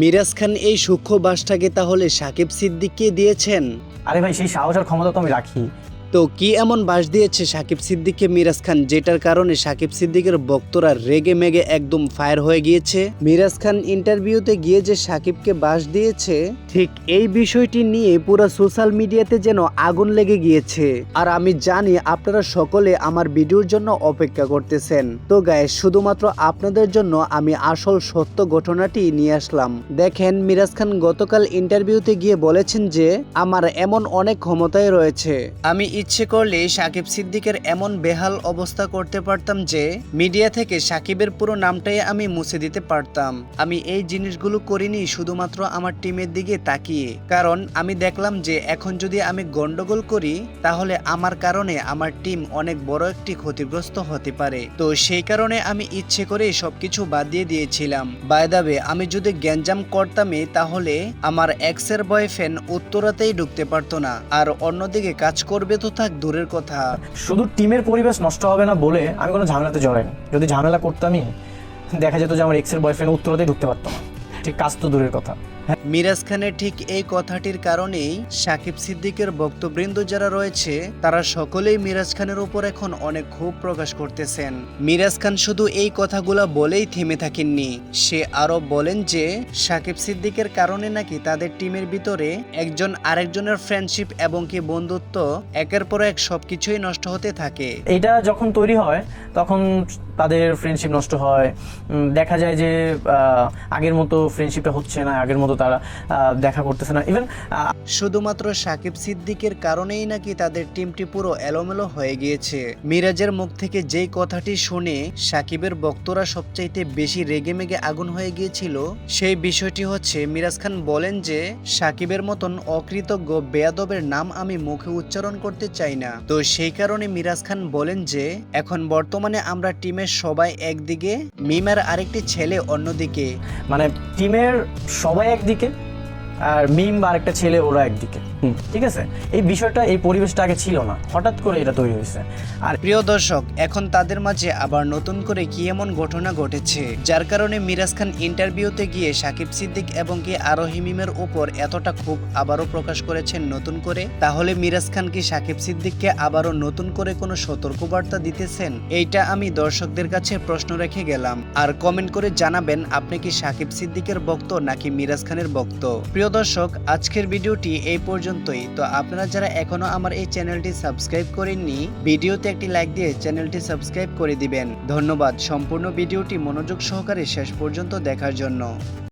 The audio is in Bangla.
মিরাজ খান এই সূক্ষ্ম বাসটাকে তাহলে সাকিব সিদ্দিককে দিয়েছেন? আরে ভাই, সেই সাহস আর ক্ষমতা তো আমি রাখি। তো কি এমন বাস দিয়েছে সাকিব সিদ্দিককে মিরাজ খান, যেটার কারণে সাকিব সিদ্দিকের বক্তরা রেগে মেগে একদম ফায়ার হয়ে গিয়েছে? মিরাজ খান ইন্টারভিউতে গিয়ে যে সাকিবকে বাস দিয়েছে, ঠিক এই বিষয়টি নিয়ে পুরো সোশ্যাল মিডিয়াতে যেন আগুন লেগে গিয়েছে। আর আমি জানি আপনারা সকলে আমার ভিডিওর জন্য অপেক্ষা করতেছেন। তো গায়ে শুধুমাত্র আপনাদের জন্য আমি আসল সত্য ঘটনাটি নিয়ে আসলাম। দেখেন, মিরাজ খান গতকাল ইন্টারভিউতে গিয়ে বলেছেন যে, আমার এমন অনেক ক্ষমতায় রয়েছে। আমি ইচ্ছে করলে সাকিব সিদ্দিকের এমন বেহাল অবস্থা করতে পারতাম যে মিডিয়া থেকে সাকিবের পুরো নামটাই আমি মুছে দিতে পারতাম। আমি এই জিনিসগুলো করিনি শুধুমাত্র আমার টিমের দিকে তাকিয়ে। কারণ আমি দেখলাম যে এখন যদি আমি গন্ডগোল করি, তাহলে আমার কারণে আমার টিম অনেক বড় একটি ক্ষতিগ্রস্ত হতে পারে। তো সেই কারণে আমি ইচ্ছে করে সবকিছু বাদ দিয়ে দিয়েছিলাম। বাইদাবে আমি যদি গ্যাঞ্জাম করতামই তাহলে আমার এক্সের বয়ফ্রেন্ড উত্তরাতেই ঢুকতে পারতো না। আর অন্যদিকে কাজ করবে তো থাক, দূরের কথা। শুধু টিমের পরিবেশ নষ্ট হবে না বলে আমি কোনো ঝামেলাতে জড়াই জড়াইনি। যদি ঝামেলা করতামই, দেখা যেত যে আমার এক্সের বয়ফ্রেন্ড উত্তরতেই ঢুকতে পারতাম না। ঠিক, কাজ তো দূরের কথা। মিরাজ খানের ঠিক এই কথাটির কারণেই সাকিব সিদ্দিকের বক্তবৃন্দ যারা রয়েছে, তারা সকলেই মিরাজ খানের উপর এখন অনেক ক্ষোভ প্রকাশ করতেছেন। মিরাজ খান শুধু এই কথাগুলা বলেই থেমে থাকেননি। সে আরও বলেন যে, সাকিব সিদ্দিকের কারণে নাকি তাদের টিমের ভিতরে একজন আরেকজনের ফ্রেন্ডশিপ এবং কি বন্ধুত্ব একের পর এক সবকিছুই নষ্ট হতে থাকে। এটা যখন তৈরি হয়, তখন তাদের ফ্রেন্ডশিপ নষ্ট হয়। দেখা যায় যে আগের মতো ফ্রেন্ডশিপটা হচ্ছে না, আগের মতো তারা দেখা করতেছে না। ইভেন শুধুমাত্র সাকিব সিদ্দিকের কারণেই নাকি তাদের টিমটি পুরো এলোমেলো হয়ে গিয়েছে। মিরাজের মুখ থেকে যেই কথাটি শুনে সাকিবের বক্তরা সবচাইতে বেশি রেগে মেগে আগুন হয়ে গিয়েছিল সেই বিষয়টি হচ্ছে মিরাজ খান বলেন যে সাকিবের মতন অকৃতজ্ঞ বেয়াদবের নাম আমি মুখে উচ্চারণ করতে চাই না। তো সেই কারণে মিরাজ খান বলেন যে এখন বর্তমানে আমরা টিমের সবাই একদিকে মিমার আরেকটি ছেলে অন্যদিকে। মানে টিমের সবাই একদিকে আর মিম বা আরেকটা ছেলে ওরা একদিকে। ঠিক আছে? এই বিষয়টা এই পরিবেশটা আগে ছিল না। হঠাৎ করে এটা তৈরি হয়েছে। আর প্রিয় দর্শক এখন তাদের মাঝে আবার নতুন করে কি এমন ঘটনা ঘটেছে যার কারণে মিরাজ খান ইন্টারভিউতে গিয়ে সাকিব সিদ্দিক এবং কি আরোহী মিমের উপর এতটা ক্ষোভ আবারও প্রকাশ করেছেন নতুন করে? তাহলে মিরাজ খান কি সাকিব সিদ্দিককে আবারও নতুন করে কোনো সতর্কবার্তা দিতেছেন? এইটা আমি দর্শকদের কাছে প্রশ্ন রেখে গেলাম। আর কমেন্ট করে জানাবেন আপনি কি সাকিব সিদ্দিকের ভক্ত নাকি মিরাজ খানের ভক্ত? প্রিয় দর্শক, আজকের ভিডিওটি এই পর্যন্তই। তো আপনারা যারা এখনও আমার এই চ্যানেলটি সাবস্ক্রাইব করেননি, ভিডিওতে একটি লাইক দিয়ে চ্যানেলটি সাবস্ক্রাইব করে দিবেন। ধন্যবাদ সম্পূর্ণ ভিডিওটি মনোযোগ সহকারে শেষ পর্যন্ত দেখার জন্য।